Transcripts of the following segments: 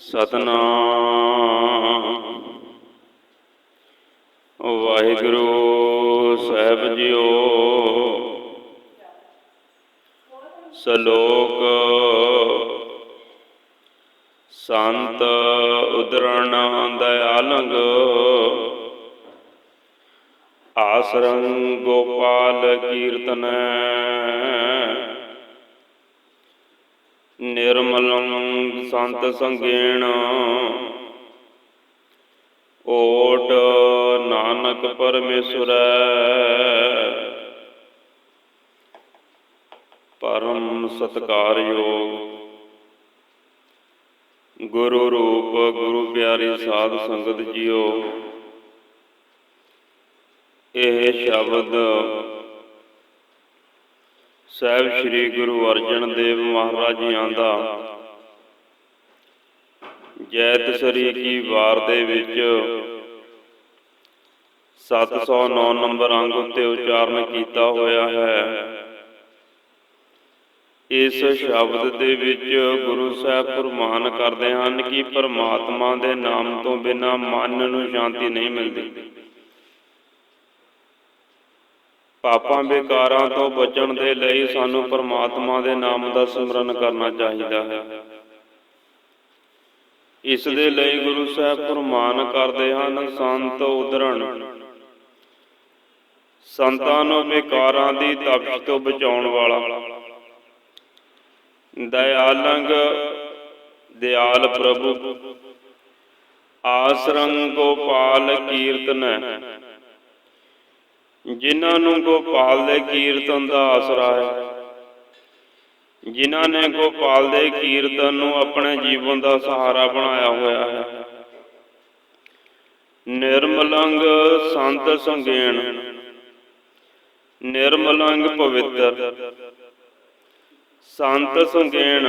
ਸਤਨਾਮ। ਵਾਹਿਗੁਰੂ ਸਾਹਿਬ JIO. ਸ਼ਲੋਕ ਸੰਤ ਉਦਰਣ ਦਇਆਲੰਗ। ਆਸਰੰ ਗੋਪਾਲ ਕੀਰਤਨ। ਨਿਰਮਲੰ ਸੰਤ ਸੰਗੇਣ। ਓਟ ਨਾਨਕ ਪਰਮੇਸ਼ਰੈ। ਪਰਮ ਸਤਕਾਰਯੋਗ। ਗੁਰੂ ਰੂਪ, ਗੁਰੂ ਪਿਆਰੀ ਸਾਧ ਸੰਗਤ ਜੀਓ। ਇਹ ਸ਼ਬਦ ਸਾਹਿਬ ਸ੍ਰੀ ਗੁਰੂ ਅਰਜਨ ਦੇਵ ਮਹਾਰਾਜ ਜੀਆਂ ਦਾ ਜੈਤ ਕੀ ਵਾਰ ਦੇ ਵਿੱਚ 709 ਨੰਬਰ ਅੰਗ ਉੱਤੇ ਉਚਾਰਨ ਕੀਤਾ ਹੋਇਆ ਹੈ। ਇਸ ਸ਼ਬਦ ਦੇ ਵਿੱਚ ਗੁਰੂ ਸਾਹਿਬ ਫਰਮਾਨ ਕਰਦੇ ਹਨ ਕਿ ਪਰਮਾਤਮਾ ਦੇ ਨਾਮ ਤੋਂ ਬਿਨਾ ਮਨ ਨੂੰ ਸ਼ਾਂਤੀ ਨਹੀਂ ਮਿਲਦੀ। ਪਾਪਾਂ ਵਿਕਾਰਾਂ ਤੋਂ ਬਚਣ ਦੇ ਲਈ ਸਾਨੂੰ ਪਰਮਾਤਮਾ ਦੇ ਨਾਮ ਦਾ ਸਿਮਰਨ ਕਰਨਾ ਚਾਹੀਦਾ ਹੈ। ਇਸ ਦੇ ਲਈ ਗੁਰੂ ਸਾਹਿਬ ਫਰਮਾਨ ਕਰਦੇ ਹਨ, ਸੰਤ ਉਦਰਣ ਸੰਤਾਂ ਨੂੰ ਵਿਕਾਰਾਂ ਦੀ ਤਪਸ਼ ਤੋਂ ਬਚਾਉਣ ਵਾਲਾ। ਦਇਆਲੰਗ, ਦਿਆਲ ਪ੍ਰਭੂ ਆਸਰੰਗ ਗੋਪਾਲ ਕੀਰਤਨ ਜਿਨ੍ਹਾਂ ਨੂੰ ਗੋਪਾਲ ਦੇ ਕੀਰਤਨ ਦਾ ਆਸਰਾ ਹੈ। ਜਿਨ੍ਹਾਂ ਨੇ ਗੋਪਾਲ ਦੇ ਕੀਰਤਨ ਨੂੰ ਆਪਣੇ ਜੀਵਨ ਦਾ ਸਹਾਰਾ ਬਣਾਇਆ ਹੋਇਆ ਹੈ। ਨਿਰਮਲੰਗ ਸੰਤ ਸੰਗੇਣ। ਨਿਰਮਲੰਗ ਪਵਿੱਤਰ। ਸੰਤ ਸੰਗੇਣ।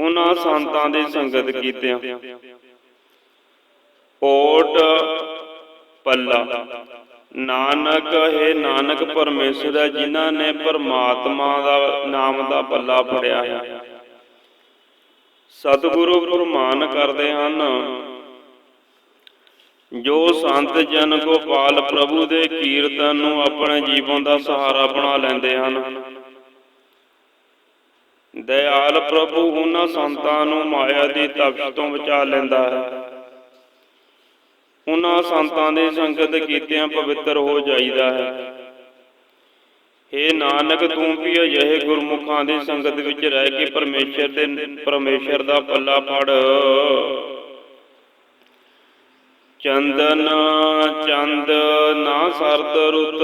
ਉਹਨਾਂ ਸੰਤਾਂ ਦੀ ਸੰਗਤ ਕੀਤਿਆਂ। ਓਟ ਪੱਲਾ। ਨਾਨਕ, ਹੈ ਨਾਨਕ ਪਰਮੇਸ਼ਰ ਹੈ ਜਿਨ੍ਹਾਂ ਨੇ ਪਰਮਾਤਮਾ ਦਾ ਨਾਮ ਦਾ ਪੱਲਾ ਫੜਿਆ ਹੈ ਸਤਿਗੁਰੂ ਫਰਮਾਨ ਕਰਦੇ ਹਨ। ਜੋ ਸੰਤ ਜਨ ਗੋਪਾਲ ਪ੍ਰਭੂ ਦੇ ਕੀਰਤਨ ਨੂੰ ਆਪਣੇ ਜੀਵਨ ਦਾ ਸਹਾਰਾ ਬਣਾ ਲੈਂਦੇ ਹਨ। ਦਇਆਲ ਪ੍ਰਭੂ ਉਹਨਾਂ ਸੰਤਾਂ ਨੂੰ ਮਾਇਆ ਦੀ ਤਪਸ਼ ਤੋਂ ਬਚਾ ਲੈਂਦਾ ਹੈ। ਉਹਨਾਂ ਸੰਤਾਂ ਦੀ ਸੰਗਤ ਕੀਤਿਆਂ ਪਵਿੱਤਰ ਹੋ ਜਾਈਦਾ ਹੈ। ਏ ਨਾਨਕ, ਤੂੰ ਵੀ ਅਜਿਹੇ ਗੁਰਮੁਖਾਂ ਦੀ ਸੰਗਤ ਵਿੱਚ ਰਹਿ ਕੇ ਪਰਮੇਸ਼ਰ ਦੇ, ਪਰਮੇਸ਼ਰ ਦਾ ਪੱਲਾ ਫੜ। ਚੰਦਨ ਚੰਦ ਨਾ ਸਰਦ ਰੁਤ,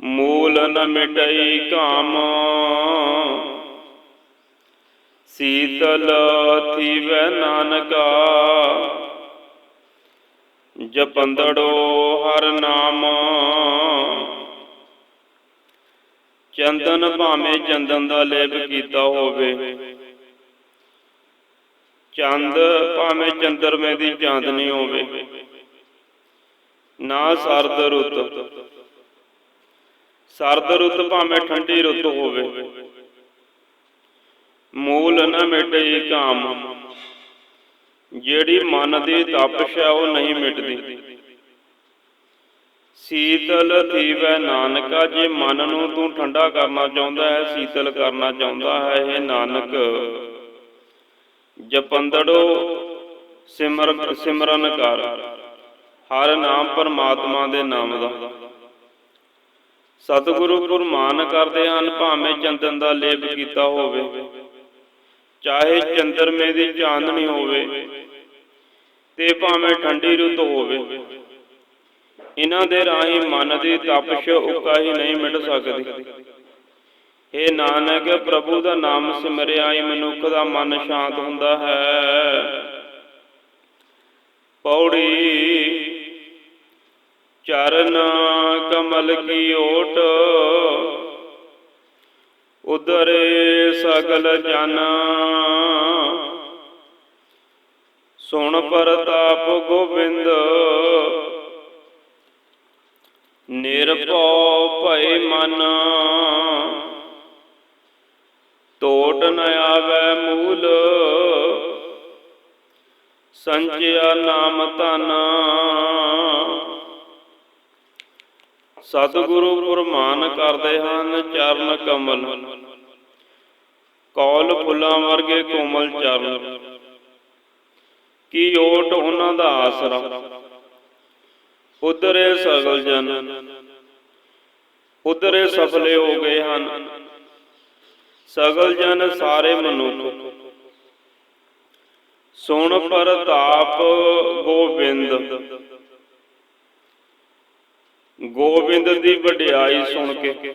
ਮੂਲ ਨ ਮਿਟਈ ਕਾਮ ਸੀਤਲ ਥੀਵੈ ਨਾਨਕਾ। ਜਪੰਦੜੋ ਹਰ ਨਾਮ। ਚੰਦਨ ਭਾਵੇਂ ਚੰਦਨ ਦਾ ਲੇਪ ਕੀਤਾ ਹੋਵੇ। ਚੰਦ ਭਾਵੇਂ ਚੰਦਰਮੇ ਦੀ ਚਾਂਦਨੀ ਹੋਵੇ। ਨਾ ਸਰਦ ਰੁੱਤ। ਸਰਦ ਰੁੱਤ ਭਾਵੇਂ ਠੰਡੀ ਰੁੱਤ ਹੋਵੇ। ਮੂਲ ਨ ਮਿਟਈ ਕਾਮ। ਜਿਹੜੀ ਮਨ ਦੀ ਤਪਸ਼ ਹੈ ਉਹ ਨਹੀਂ ਮਿਟਦੀ। ਸੀਤਲ ਥੀਵੈ ਨਾਨਕਾ, ਜੇ ਮਨ ਨੂੰ ਤੂੰ ਠੰਡਾ ਕਰਨਾ ਚਾਹੁੰਦਾ ਹੈ, ਸੀਤਲ ਕਰਨਾ ਚਾਹੁੰਦਾ ਹੈ ਇਹ ਨਾਨਕ। ਜਪੰਦੜੋ, ਸਿਮਰ ਸਿਮਰਨ ਕਰ। ਹਰ ਨਾਮ ਪਰਮਾਤਮਾ ਦੇ ਨਾਮ ਦਾ। ਸਤਿਗੁਰੂ ਫਰਮਾਨ ਕਰਦੇ ਹਨ, ਭਾਵੇਂ ਚੰਦਨ ਦਾ ਲੇਪ ਕੀਤਾ ਹੋਵੇ। ਚਾਹੇ ਚੰਦਰਮੇ ਦੀ ਚਾਂਦਨੀ ਹੋਵੇ ਤੇ ਭਾਵੇਂ ਠੰਡੀ ਰੁੱਤ ਹੋਵੇ। ਇਹਨਾਂ ਦੇ ਰਾਹੀਂ ਮਨ ਦੀ ਤਪਸ਼ ਉਕਾ ਨਹੀਂ ਮਿਟ ਸਕਦੀ। ਏ ਨਾਨਕ, ਪ੍ਰਭੂ ਦਾ ਨਾਮ ਸਿਮਰਿਆ ਹੀ ਮਨੁੱਖ ਦਾ ਮਨ ਸ਼ਾਂਤ ਹੁੰਦਾ ਹੈ। ਪੌੜੀ ਚਰਨ ਕਮਲ ਕੀ ਓਟ ਉਦਰ ਸਗਲ ਜਨ। ਸੁਣ ਪ੍ਰਤਾਪ ਗੋਬਿੰਦ। ਨਿਰਭਉ ਭੈ ਮਨ। ਟੋਟ ਨ ਆਵੈ ਮੂਲ। ਸੰਚਿਆ ਨਾਮ ਧਨ। ਸਤਿਗੁਰੂ ਗੁਰਮਾਨ ਕਰਦੇ ਹਨ, ਚਰਨ ਕਮਲ। ਕੌਲ ਫੁੱਲਾਂ ਵਰਗੇ ਕੋਮਲ ਚਰਨ। ਕੀ ਓਟ ਉਹਨਾਂ ਦਾ ਆਸਰਾ? ਉਧਰੇ ਸਗਲ ਜਨ। ਉਧਰੇ ਸਫਲੇ ਹੋ ਗਏ ਹਨ। ਸਗਲ ਜਨ ਸਾਰੇ ਮਨੁੱਖ। ਸੁਣ ਪ੍ਰਤਾਪ ਗੋਬਿੰਦ। ਗੋਬਿੰਦ ਦੀ ਵਡਿਆਈ ਸੁਣ ਕੇ।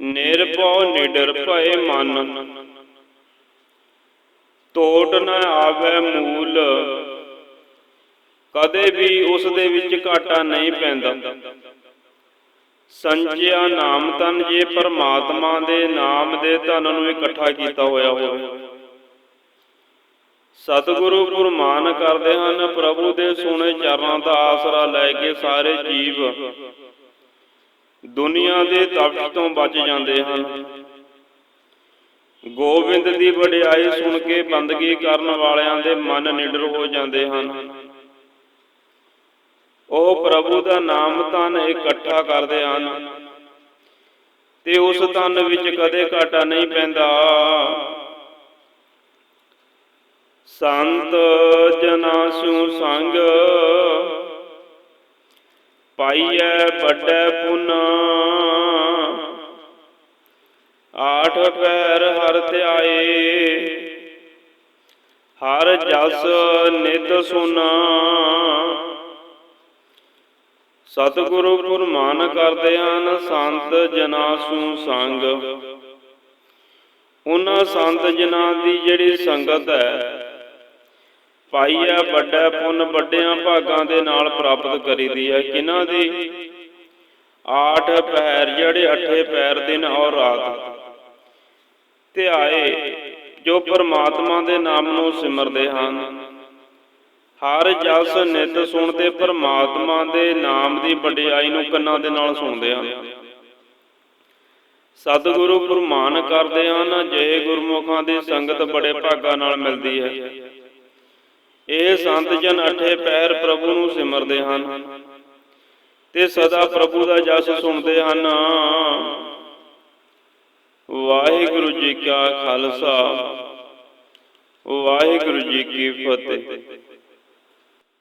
ਨਿਰਭਉ ਨਿਡਰ ਭਏ ਮਨ। ਟੋਟ ਨ ਆਵੇ ਮੂਲ। ਕਦੇ ਵੀ ਉਸ ਦੇ ਵਿੱਚ ਘਾਟਾ ਨਹੀਂ ਪੈਂਦਾ। ਸੰਚਿਆ ਨਾਮ ਤਨ ਜੇ ਪਰਮਾਤਮਾ ਦੇ ਨਾਮ ਦੇ ਧਨ ਨੂੰ ਇਕੱਠਾ ਕੀਤਾ ਹੋਇਆ ਹੋਵੇ। ਸਤਿਗੁਰੂ ਗੁਰਮਾਨ ਕਰਦੇ ਹਨ, ਪ੍ਰਭੂ ਦੇ ਸੋਹਣੇ ਚਰਨਾਂ ਦਾ ਆਸਰਾ ਲੈ ਕੇ ਸਾਰੇ ਜੀਵ ਦੁਨੀਆ ਦੇ ਤਪਸ਼ ਤੋਂ ਬਚ ਜਾਂਦੇ ਹਨ। ਗੋਬਿੰਦ ਦੀ ਵਡਿਆਈ ਸੁਣ ਕੇ ਬੰਦਗੀ ਕਰਨ ਵਾਲਿਆਂ ਦੇ ਮਨ ਨਿਡਰ ਹੋ ਜਾਂਦੇ ਹਨ। ਉਹ ਪ੍ਰਭੂ ਦਾ ਨਾਮ ਤਨ ਇਕੱਠਾ ਕਰਦੇ ਹਨ ਤੇ ਉਸ ਤਨ ਵਿੱਚ ਕਦੇ ਘਾਟਾ ਨਹੀਂ ਪੈਂਦਾ। ਸੰਤ ਜਨਾ ਸਿਉ ਸੰਗ। ਪਾਈਐ ਵੱਡੈ ਪੁਨ। ਆਠ ਪੈਰ ਹਰ ਧਿਆਏ। ਹਰ ਜਸ ਨਿਤ ਸੁਨਾ। ਸਤਿਗੁਰੂ ਗੁਰਮਾਨ ਕਰਦੇ ਹਨ ਸੰਤ ਜਨਾ ਸੂ ਸੰਗ। ਉਹਨਾਂ ਸੰਤ ਜਨਾਂ ਦੀ ਜਿਹੜੀ ਸੰਗਤ ਹੈ ਪਾਈਆ ਵੱਡਾ ਪੁੰਨ ਵੱਡਿਆਂ ਭਾਗਾਂ ਦੇ ਨਾਲ ਪ੍ਰਾਪਤ ਕਰੀਦੀ ਹੈ। ਕਿਨਾਂ ਦੀ ਆਠ ਪਹਿਰ ਜਿਹੜੇ ਅੱਠੇ ਪੈਰ ਦਿਨ ਔਰ ਰਾਤ। ਧਿਆਏ ਜੋ ਪਰਮਾਤਮਾ ਦੇ ਨਾਮ ਨੂੰ ਸਿਮਰਦੇ ਹਨ। ਹਰ ਜਸ ਨਿਤ ਸੁਣਦੇ ਪਰਮਾਤਮਾ ਦੇ ਨਾਮ ਦੀ ਵਡਿਆਈ ਨੂੰ ਕੰਨਾਂ ਦੇ ਨਾਲ ਸੁਣਦੇ ਹਨ। ਸਤਿਗੁਰੂ ਗੁਰਮਾਨ ਕਰਦੇ ਹਨ। ਜੇ ਗੁਰਮੁਖਾਂ ਦੀ ਸੰਗਤ ਬੜੇ ਭਾਗਾਂ ਨਾਲ ਮਿਲਦੀ ਹੈ। ਇਹ ਸੰਤ ਜਨ ਅਠੇ ਪੈਰ ਪ੍ਰਭੂ ਨੂੰ ਸਿਮਰਦੇ ਹਨ ਤੇ ਸਦਾ ਪ੍ਰਭੂ ਦਾ ਜਸ ਸੁਣਦੇ ਹਨ। ਵਾਹਿਗੁਰੂ ਜੀ ਕਾ ਖਾਲਸਾ, ਵਾਹਿਗੁਰੂ ਜੀ ਕੀ ਫਤਿਹ।